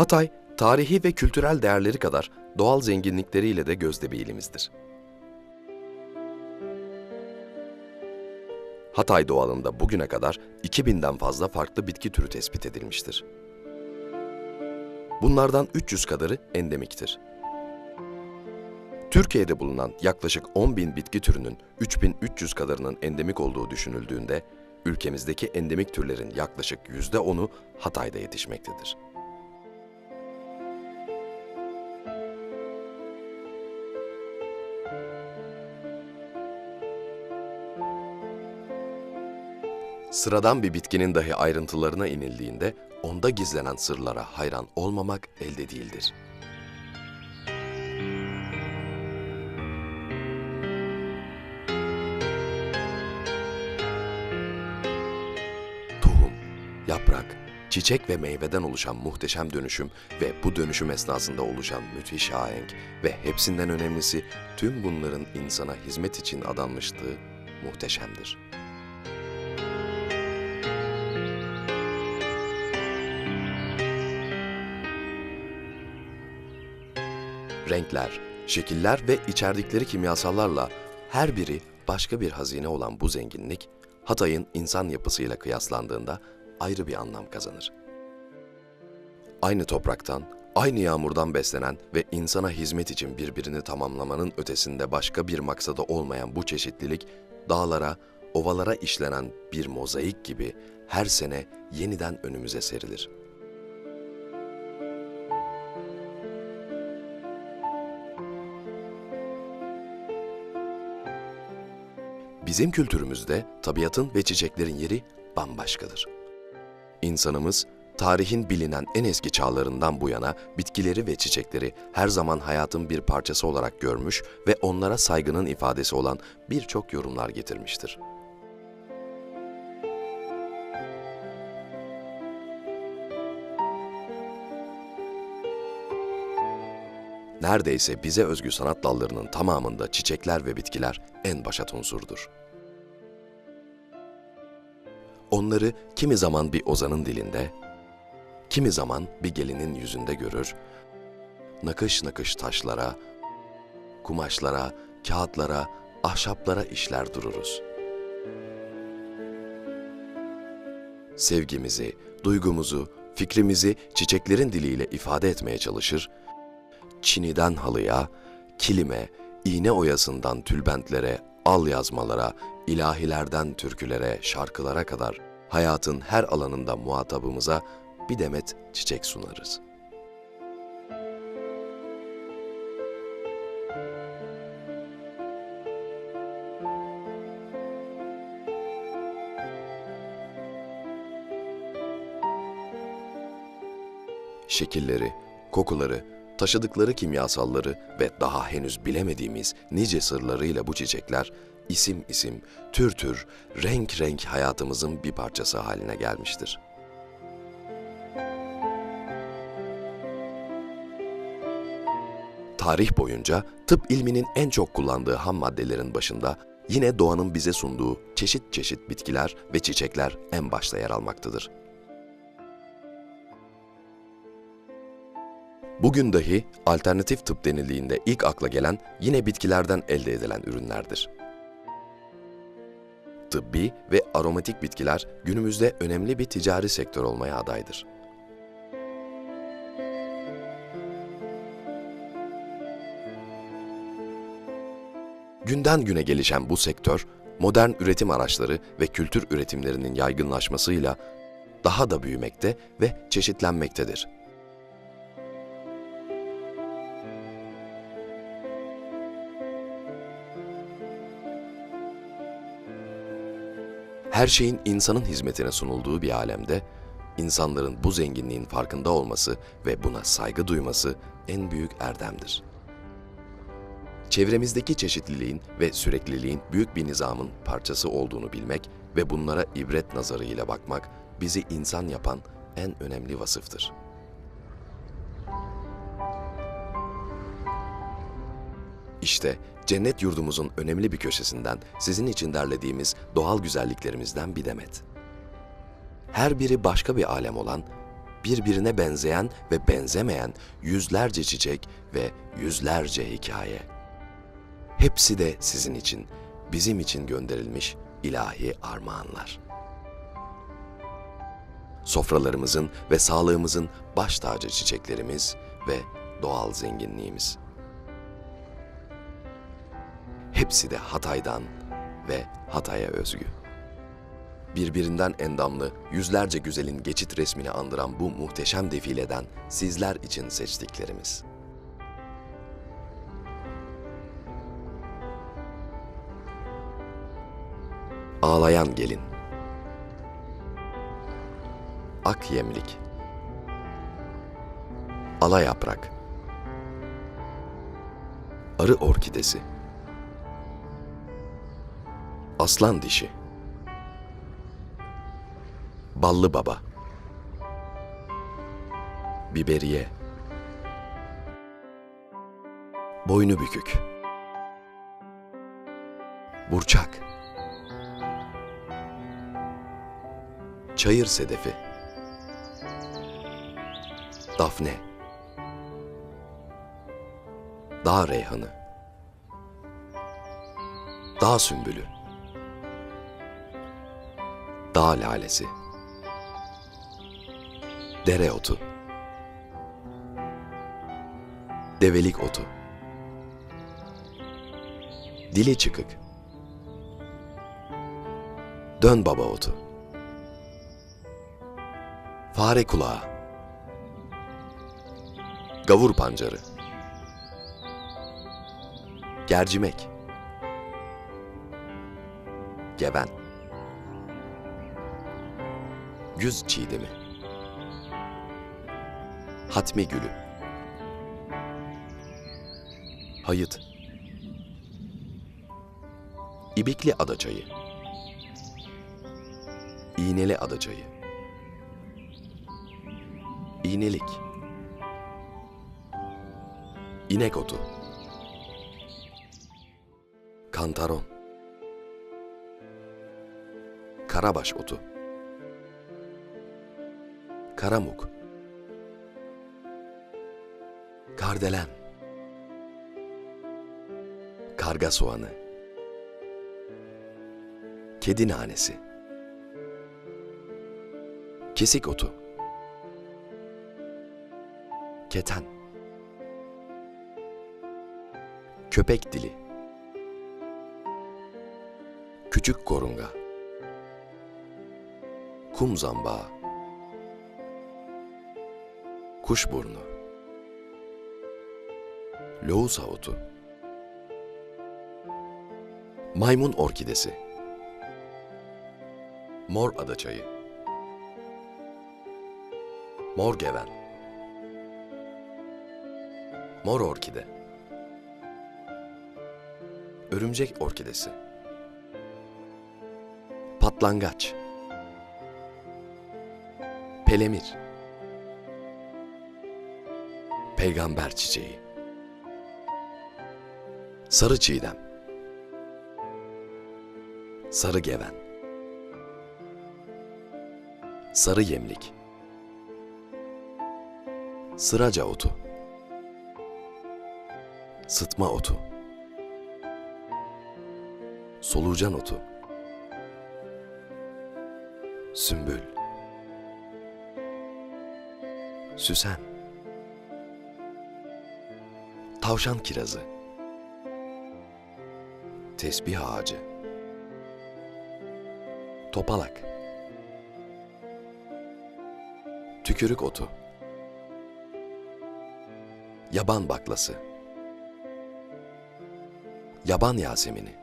Hatay, tarihi ve kültürel değerleri kadar doğal zenginlikleriyle de gözde bir ilimizdir. Hatay doğalında bugüne kadar 2000'den fazla farklı bitki türü tespit edilmiştir. Bunlardan 300 kadarı endemiktir. Türkiye'de bulunan yaklaşık 10 bin bitki türünün 3300 kadarının endemik olduğu düşünüldüğünde, ülkemizdeki endemik türlerin yaklaşık %10'u Hatay'da yetişmektedir. Sıradan bir bitkinin dahi ayrıntılarına inildiğinde onda gizlenen sırlara hayran olmamak elde değildir. Tohum, yaprak, çiçek ve meyveden oluşan muhteşem dönüşüm ve bu dönüşüm esnasında oluşan müthiş ahenk ve hepsinden önemlisi tüm bunların insana hizmet için adanmışlığı muhteşemdir. Renkler, şekiller ve içerdikleri kimyasallarla her biri başka bir hazine olan bu zenginlik, Hatay'ın insan yapısıyla kıyaslandığında ayrı bir anlam kazanır. Aynı topraktan, aynı yağmurdan beslenen ve insana hizmet için birbirini tamamlamanın ötesinde başka bir maksadı olmayan bu çeşitlilik, dağlara, ovalara işlenen bir mozaik gibi her sene yeniden önümüze serilir.'' Bizim kültürümüzde tabiatın ve çiçeklerin yeri bambaşkadır. İnsanımız, tarihin bilinen en eski çağlarından bu yana bitkileri ve çiçekleri her zaman hayatın bir parçası olarak görmüş ve onlara saygının ifadesi olan birçok yorumlar getirmiştir. Neredeyse bize özgü sanat dallarının tamamında çiçekler ve bitkiler en başat unsurdur. Onları kimi zaman bir ozanın dilinde, kimi zaman bir gelinin yüzünde görür, nakış nakış taşlara, kumaşlara, kağıtlara, ahşaplara işler dururuz. Sevgimizi, duygumuzu, fikrimizi çiçeklerin diliyle ifade etmeye çalışır, çiniden halıya, kilime, iğne oyasından tülbentlere, al yazmalara, ilahilerden türkülere, şarkılara kadar hayatın her alanında muhatabımıza bir demet çiçek sunarız. Şekilleri, kokuları, taşıdıkları kimyasalları ve daha henüz bilemediğimiz nice sırlarıyla bu çiçekler isim isim, tür tür, renk renk hayatımızın bir parçası haline gelmiştir. Tarih boyunca tıp ilminin en çok kullandığı ham maddelerin başında yine doğanın bize sunduğu çeşit çeşit bitkiler ve çiçekler en başta yer almaktadır. Bugün dahi alternatif tıp denildiğinde ilk akla gelen yine bitkilerden elde edilen ürünlerdir. Tıbbi ve aromatik bitkiler günümüzde önemli bir ticari sektör olmaya adaydır. Günden güne gelişen bu sektör, modern üretim araçları ve kültür üretimlerinin yaygınlaşmasıyla daha da büyümekte ve çeşitlenmektedir. Her şeyin insanın hizmetine sunulduğu bir alemde, insanların bu zenginliğin farkında olması ve buna saygı duyması en büyük erdemdir. Çevremizdeki çeşitliliğin ve sürekliliğin büyük bir nizamın parçası olduğunu bilmek ve bunlara ibret nazarıyla bakmak bizi insan yapan en önemli vasıftır. İşte cennet yurdumuzun önemli bir köşesinden sizin için derlediğimiz doğal güzelliklerimizden bir demet. Her biri başka bir alem olan birbirine benzeyen ve benzemeyen yüzlerce çiçek ve yüzlerce hikaye. Hepsi de sizin için, bizim için gönderilmiş ilahi armağanlar. Sofralarımızın ve sağlığımızın baş tacı çiçeklerimiz ve doğal zenginliğimiz. Hepsi de Hatay'dan ve Hatay'a özgü. Birbirinden endamlı, yüzlerce güzelin geçit resmini andıran bu muhteşem defileden sizler için seçtiklerimiz. Ağlayan gelin Ak yemlik Ala yaprak Arı orkidesi Aslan dişi. Ballı baba. Biberiye. Boynu bükük. Burçak. Çayır sedefi. Dafne. Dağ reyhanı. Dağ sümbülü Dağ lalesi. Dereotu Develik otu. Dili çıkık. Dön baba otu. Fare kulağı. Gavur pancarı. Gercimek. Geven Güz çiğdemi. Hatmi gülü. Hayıt. İbikli adaçayı. İğneli adaçayı. İğnelik. İnek otu. Kantaron. Karabaş otu Karamuk. Kardelen. Karga soğanı Kedi nanesi Kesik otu. Keten. Köpek dili. Küçük korunga. Kum zambağı Kuşburnu. Loğusa otu Maymun orkidesi. Mor adaçayı Mor geven. Mor orkide. Örümcek orkidesi. Patlangaç. Pelemir Peygamber çiçeği. Sarı çiğdem. Sarı geven. Sarı yemlik. Sıraca otu. Sıtma otu. Solucan otu. Sümbül. Süsen Tavşan kirazı. Tesbih ağacı. Topalak. Tükürük otu. Yaban baklası. Yaban yasemini.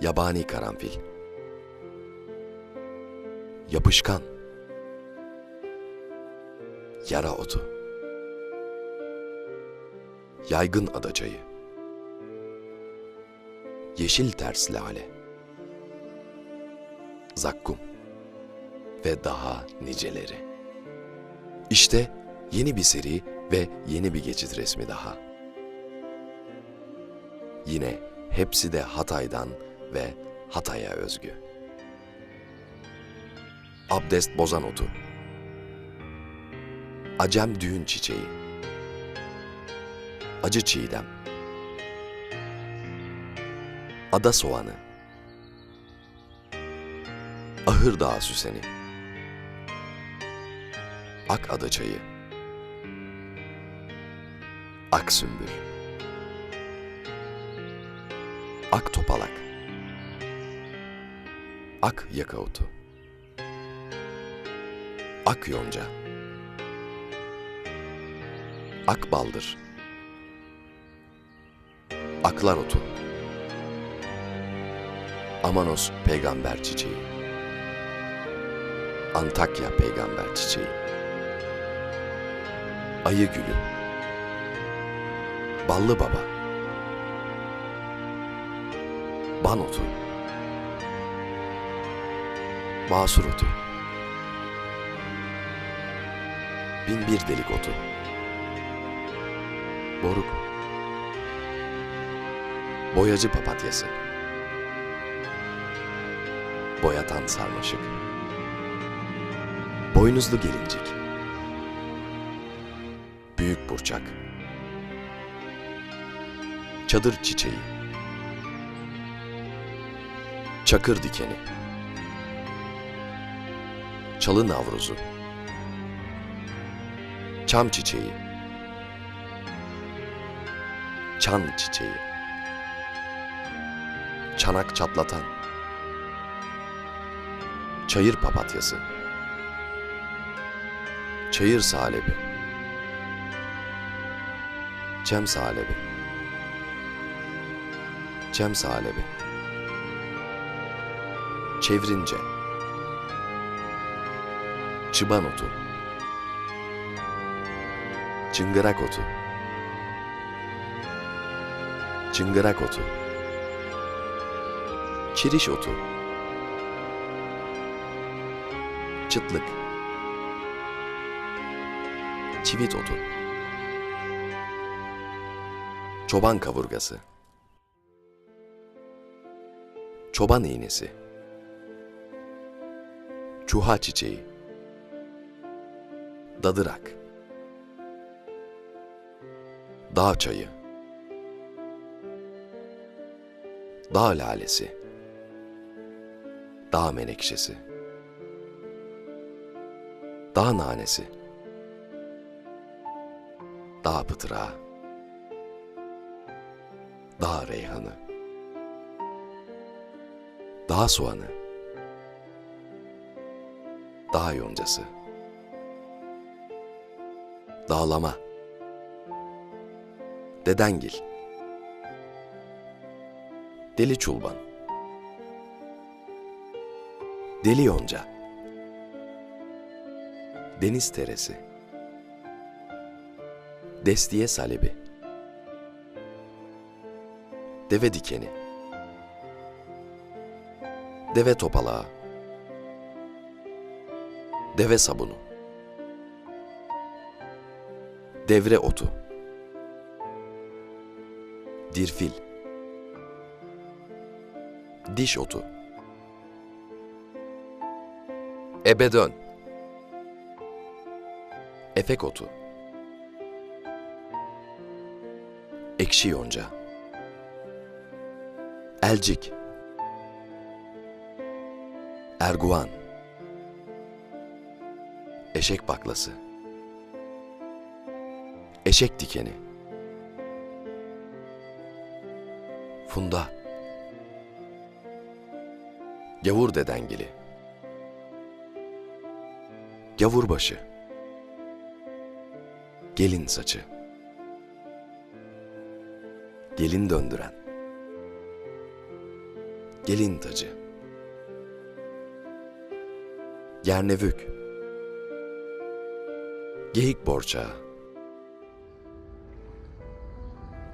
Yabani karanfil. Yapışkan. Yara otu Yaygın adaçayı Yeşil ters lale Zakkum ve daha niceleri. İşte yeni bir seri ve yeni bir geçit resmi daha. Yine hepsi de Hatay'dan ve Hatay'a özgü. Abdest bozan otu. Acem düğün çiçeği. Acı çiğdem. Ada soğanı. Ahır dağı süseni. Ak ada çayı. Ak sümbül. Ak topalak. Ak yaka otu. Ak yonca. Ak baldır. Aklar otu. Amanos peygamber çiçeği. Antakya peygamber çiçeği. Ayı gülü. Ballı baba. Ban otu. Basur otu. Bin delik otu. Boruk. Boyacı papatyası. Boyatan sarmaşık. Boynuzlu gelincik. Büyük burçak. Çadır çiçeği. Çakır dikeni. Çalı navruzu. Çam çiçeği. Çan çiçeği. Çanak çatlatan. Çayır papatyası. Çayır salebi. Çem salebi. Çem salebi. Çevrince. Çıban otu. Çıngırak otu. Çıngırak otu. Çiriş otu. Çıtlık. Çivit otu. Çoban kavurgası. Çoban iğnesi. Çuha çiçeği. Dadırak. Dağ çayı. Dağ lalesi. Dağ menekşesi. Dağ nanesi. Dağ pıtırağı. Dağ reyhanı. Dağ soğanı. Dağ yoncası. Dağlama. Dedengil. Deli çulban. Deli yonca. Deniz teresi. Destiye salebi. Deve dikeni. Deve topalağı. Deve sabunu. Devre otu. Dirfil. Diş otu. Ebedön. Efek otu. Ekşi yonca. Elcik. Erguvan. Eşek baklası. Eşek dikeni. Funda. Gavur dedengili. Gavurbaşı. Gelin saçı. Gelin döndüren. Gelin tacı. Gernevük. Geyik borçağı.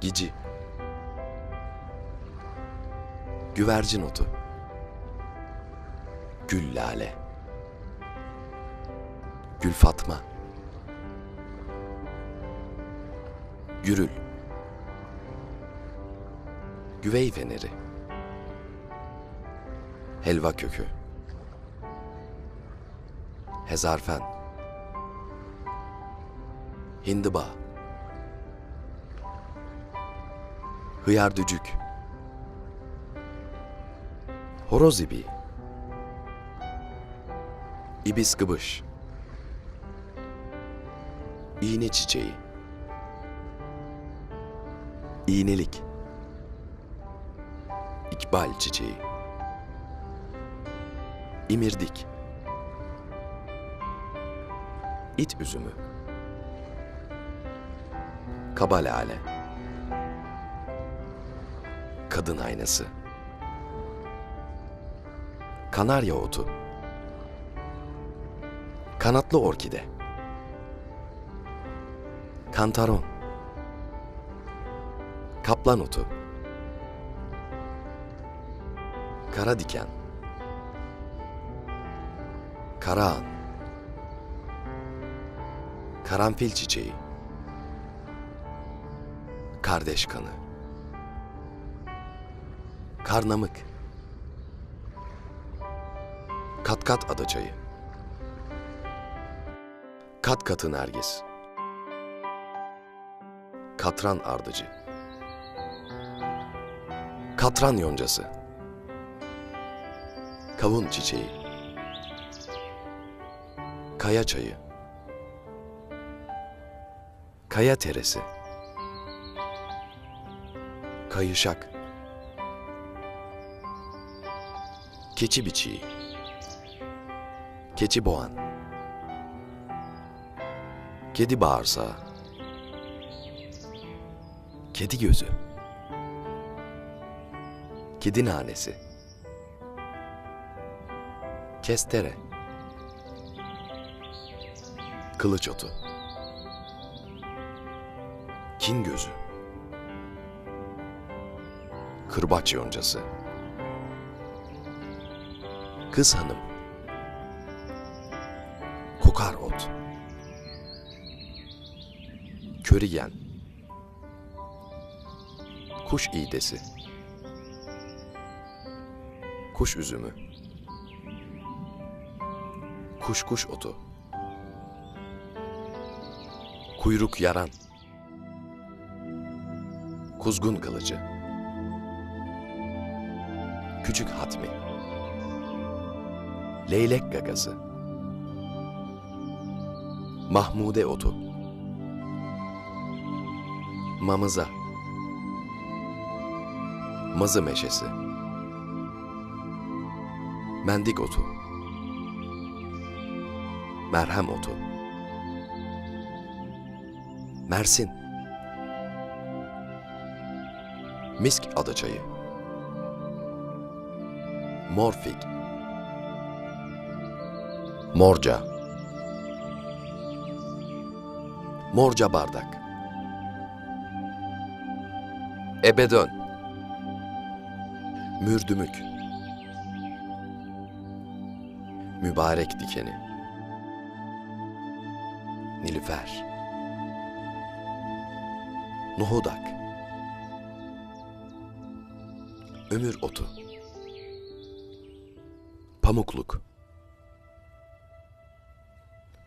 Gici. Güvercin otu. Gül lale. Gül Fatma. Gürül. Güvey feneri. Helva kökü. Hezarfen. Hindiba Hıyardücük Horoz ibi İbis gıbış İğne çiçeği. İğnelik. İkbal çiçeği. İmirdik. İt üzümü. Kaba lale Kadın aynası. Kanarya otu. Kanatlı orkide Kantaron Kaplan otu. Kara diken. Karaağan Karanfil çiçeği. Kardeş kanı. Karnamık. Katkat adaçayı Kat katı nergis Katran ardıcı. Katran yoncası. Kavun çiçeği. Kaya çayı. Kaya teresi. Kayışak. Keçi biçiği. Keçi boğan. Kedi bağırsağı Kedi gözü. Kedi nanesi. Kestere. Kılıç otu. Kin gözü. Kırbaç yoncası. Kız hanım. Kokar ot. Körigen Kuş iğdesi. Kuş üzümü. Kuşkuş otu. Kuyruk yaran. Kuzgun kılıcı. Küçük hatmi. Leylek gagası. Mahmude otu. Mamıza Mazı meşesi. Mendik otu. Merhem otu. Mersin. Misk adaçayı Morfik. Morca. Morca bardak. Ebedön Mürdümük. Mübarek dikeni. Nilüfer. Nohudak. Ömür otu. Pamukluk.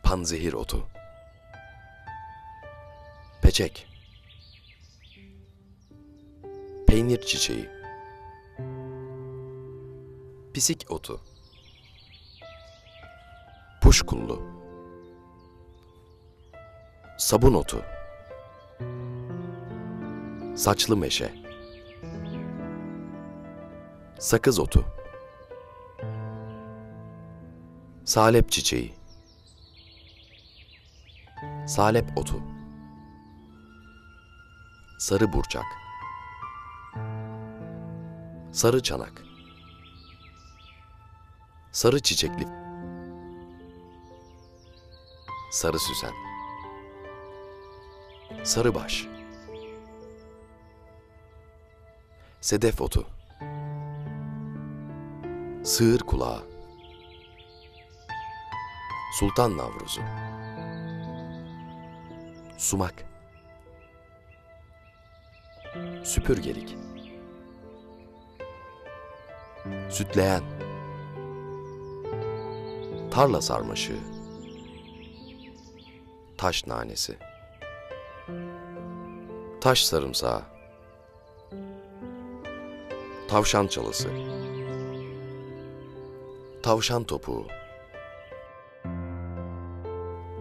Panzehir otu. Peçek. Peynir çiçeği Pisik otu. Puşkullu. Sabun otu. Saçlı meşe. Sakız otu. Salep çiçeği. Salep otu. Sarı burçak. Sarı çanak Sarı çiçekli. Sarı süsen. Sarı baş. Sedef otu. Sığır kulağı. Sultan navruzu. Sumak. Süpürgelik. Sütleyen Tarla sarmaşığı Taş nanesi Taş sarımsağı. Tavşan çalısı. Tavşan topuğu.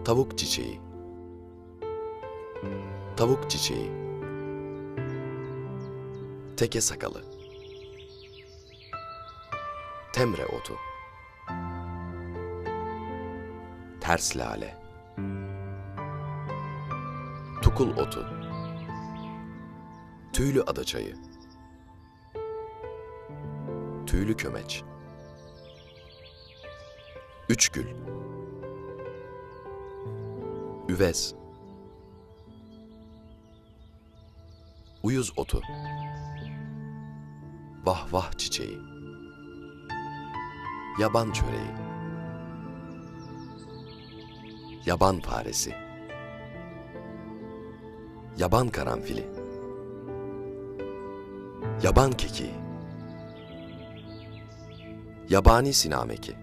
Tavuk çiçeği. Tavuk çiçeği. Teke sakalı. Temre otu. Ters lale. Tukul otu. Tüylü adaçayı. Tüylü kömeç. Üçgül. Üvez. Uyuz otu. Vah vah çiçeği. Yaban çöreği. Yaban faresi. Yaban karanfili. Yaban kekiği. Yabani sinameki.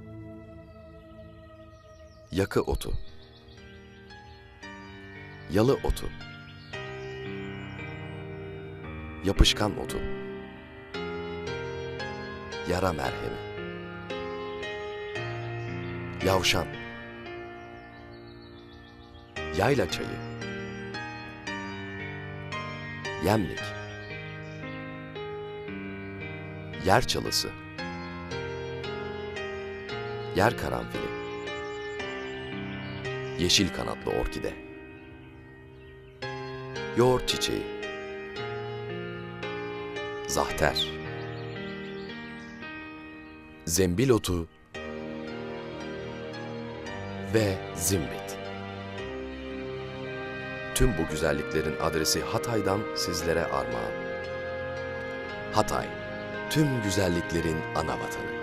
Yakı otu. Yalı otu. Yapışkan otu. Yara merhemi. Yavşan. Yayla çayı. Yemlik. Yer çalısı. Yer karanfili. Yeşil kanatlı orkide. Yoğurt çiçeği. Zahter. Zembil otu ve zimbit. Tüm bu güzelliklerin adresi Hatay'dan sizlere armağan. Hatay, tüm güzelliklerin ana vatanı.